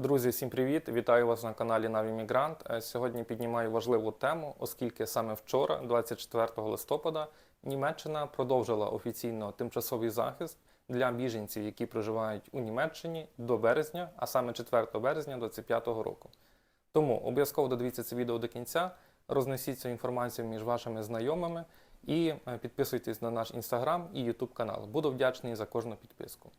Друзі, всім привіт! Вітаю вас на каналі Навімігрант. Е, Сьогодні піднімаю важливу тему, оскільки саме вчора, 24 листопада, Німеччина продовжила офіційно тимчасовий захист для біженців, які проживають у Німеччині до березня, а саме 4 березня 2025 року. Тому обов'язково додивіться це відео до кінця, рознесіть цю інформацію між вашими знайомими і е, підписуйтесь на наш інстаграм і ютуб канал. Буду вдячний за кожну підписку.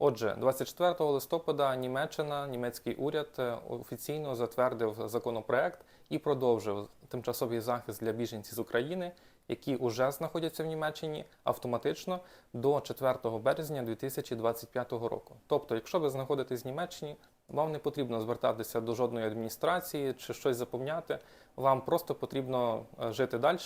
Отже, 24 листопада Німеччина, німецький уряд е, офіційно затвердив законопроект і продовжив тимчасовий захист для біженців з України, які вже знаходяться в Німеччині автоматично до 4 березня 2025 року. Тобто, якщо ви знаходитесь в Німеччині, вам не потрібно звертатися до жодної адміністрації чи щось заповняти. Вам просто потрібно е, жити далі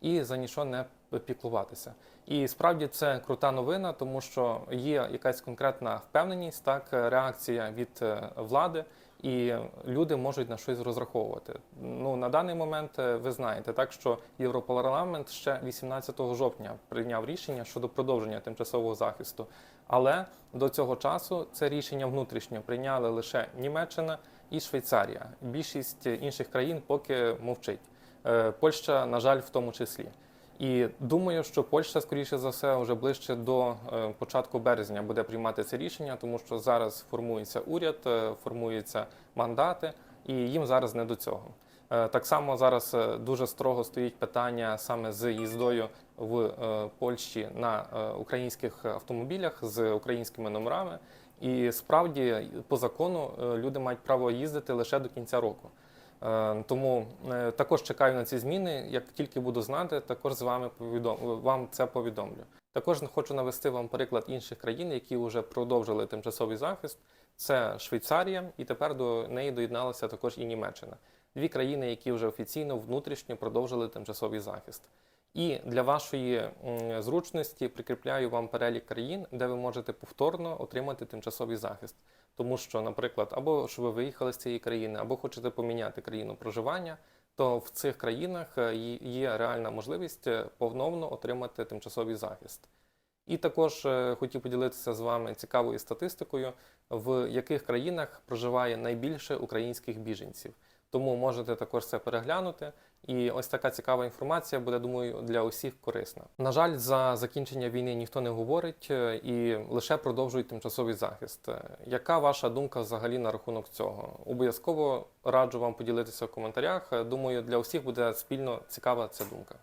і за нічого не піклуватися. І справді це крута новина, тому що є якась конкретна впевненість, так реакція від е, влади, і люди можуть на щось розраховувати. Ну на даний момент е, ви знаєте, так що Європарламент ще 18 жовтня прийняв рішення щодо продовження тимчасового захисту. Але до цього часу це рішення внутрішньо прийняли лише Німеччина і Швейцарія. Більшість інших країн поки мовчить. Е, Польща, на жаль, в тому числі. І думаю, що Польща, скоріше за все, вже ближче до е, початку березня буде приймати це рішення, тому що зараз формується уряд, е, формуються мандати, і їм зараз не до цього. Так само зараз дуже строго стоїть питання саме з їздою в е, Польщі на е, українських автомобілях з українськими номерами. І справді по закону е, люди мають право їздити лише до кінця року. Е, Тому е, також чекаю на ці зміни. Як тільки буду знати, також з вами повідом... вам це повідомлю. Також хочу навести вам приклад інших країн, які вже продовжили тимчасовий захист. Це Швейцарія, і тепер до неї доєдналася також і Німеччина. Дві країни, які вже офіційно внутрішньо продовжили тимчасовий захист. І для вашої зручності прикріпляю вам перелік країн, де ви можете повторно отримати тимчасовий захист. Тому що, наприклад, або ж ви виїхали з цієї країни, або хочете поміняти країну проживання, то в цих країнах е, є- є реальна можливість е, повновно отримати тимчасовий захист. І також е, хотів поділитися з вами цікавою статистикою, в яких країнах проживає найбільше українських біженців. Тому можете також це переглянути. І ось така цікава інформація буде, думаю, для усіх корисна. На жаль, за закінчення війни ніхто не говорить е, і лише продовжують тимчасовий захист. Е, Яка ваша думка взагалі на рахунок цього? Обов'язково раджу вам поділитися в коментарях. Е, Думаю, для усіх буде спільно цікава ця думка.